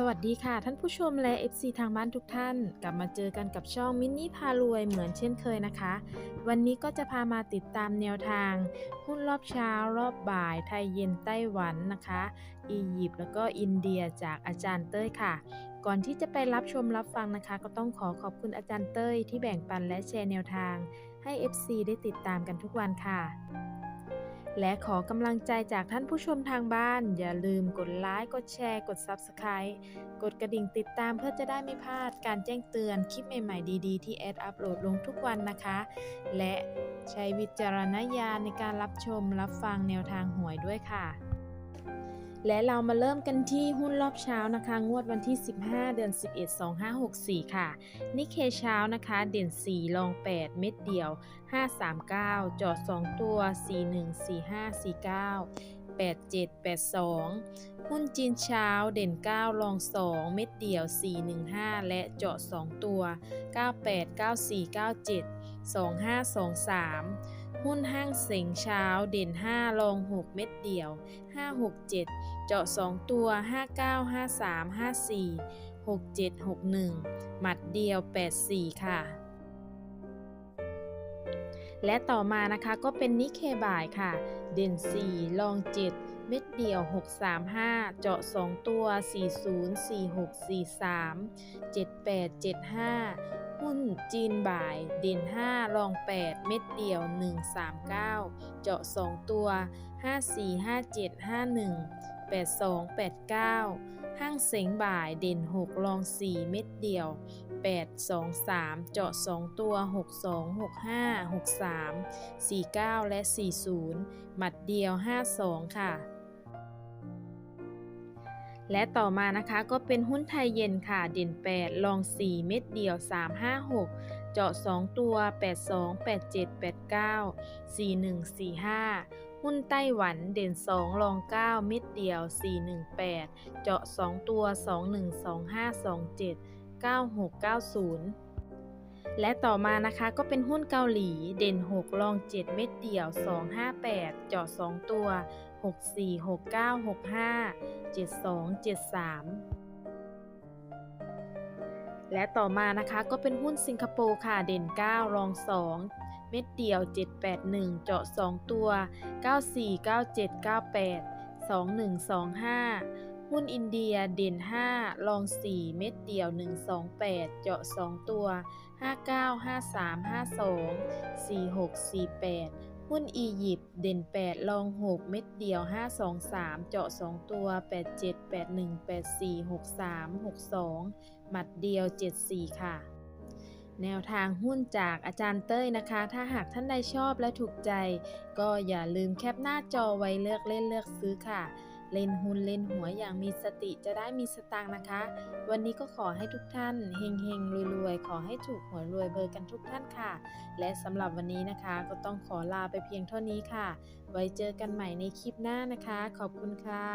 สวัสดีค่ะ ท่านผู้ชมและ FC ทางบ้านทุกท่าน กลับมาเจอกันกับช่องมินนี่พารวยเหมือนเช่นเคยนะคะ วันนี้ก็จะพามาติดตามแนวทางหุ้นรอบเช้า รอบบ่าย ไทยเย็นไต้หวันนะคะ อียิปต์แล้วก็อินเดียจากอาจารย์เต้ยค่ะ ก่อนที่จะไปรับชมรับฟังนะคะ ก็ต้องขอขอบคุณอาจารย์เต้ยที่แบ่งปันและแชร์แนวทาง ให้ FC ได้ติดตามกันทุกวันค่ะ และขอกำลังใจจากท่านผู้ชมทางบ้าน อย่าลืมกดไลค์กดแชร์ กด Subscribe กดกระดิ่งติดตามเพื่อจะได้ไม่พลาดการแจ้งเตือนคลิปใหม่ๆดีๆ ที่แอดอัปโหลดลงทุกวันนะคะ และใช้วิจารณญาณในการรับชมรับฟังแนวทางหวยด้วยค่ะ และเรามาเริ่มกันที่หุ้นรอบเช้านะคะ งวดวันที่ 15 เดือน 11 2564 ค่ะ นิเคเช้านะคะ เด่น4ลอง 8 เม็ดเดียว 539 จอด 2 ตัว 414549 8782 หุ้นจีนเช้าเด่น9ลอง 2 เม็ดเดียว 415 และเจาะ 2 ตัว 989497 2523 หุ้นห้างเสงเช้าเด่น 5 ลง 6 เม็ดเดี่ยว 567 เจาะ 2 ตัว 595354 6761 หมัดเดียว 84 ค่ะและต่อมานะคะก็เป็นนิเคบายค่ะ เด่น 4 ลอง 7 เม็ดเดียว 635 เจาะ 2 ตัว 404643 7875 หุ้นจีนบ่าย เด่น5ลอง 8 เม็ดเดียว 139 เจาะ 2 ตัว 545751 8289 ห้างเสงบ่ายเด่น6ลอง 4 เม็ดเดียว 823 เจาะ 2 ตัว 62 65 63 49 และ 40 หมัดเดียว 52 ค่ะ และต่อมานะคะก็เป็นหุ้นไทยเย็นค่ะ เด่น 8 ลอง 4 เม็ดเดียว 356 เจาะ 2 ตัว 82 87 89 4145 หุ้นไต้หวันเด่น 2 ลอง 9 เม็ดเดียว 418 เจาะ 2 ตัว 212527 9690และต่อมานะคะก็เป็นหุ้นเกาหลีเด่น 6 ลอง 7 เม็ดเดี่ยว 258 เจาะ 2 ตัว 646965 7273 และต่อมานะคะก็เป็นหุ้นสิงคโปร์ค่ะ เด่น 9 รอง 2 เม็ดเดียว 781 เจาะ 2 ตัว 949798 2125 หุ้นอินเดียเด่น5ลอง 4 เม็ดเดียว 128 เจาะ 2 ตัว 595352 4648 หุ้นอียิปต์เด่น8ลอง 6 เม็ดเดียว 523 เจาะ 2 ตัว 8781846362 หมัดเดียว 74 ค่ะ แนวทางหุ้นจากอาจารย์เต้ยนะคะ ถ้าหากท่านใดชอบและถูกใจ ก็อย่าลืมแคปหน้าจอไว้เลือกเล่นเลือกซื้อค่ะ เล่นหุ้นเล่นหัวอย่างมีสติจะได้มีสตางค์นะคะ วันนี้ก็ขอให้ทุกท่านเฮงเฮงรวยๆ ขอให้ถูกหวยรวยเบอร์กันทุกท่านค่ะ และสำหรับวันนี้นะคะ ก็ต้องขอลาไปเพียงเท่านี้ค่ะ ไว้เจอกันใหม่ในคลิปหน้านะคะ ขอบคุณค่ะ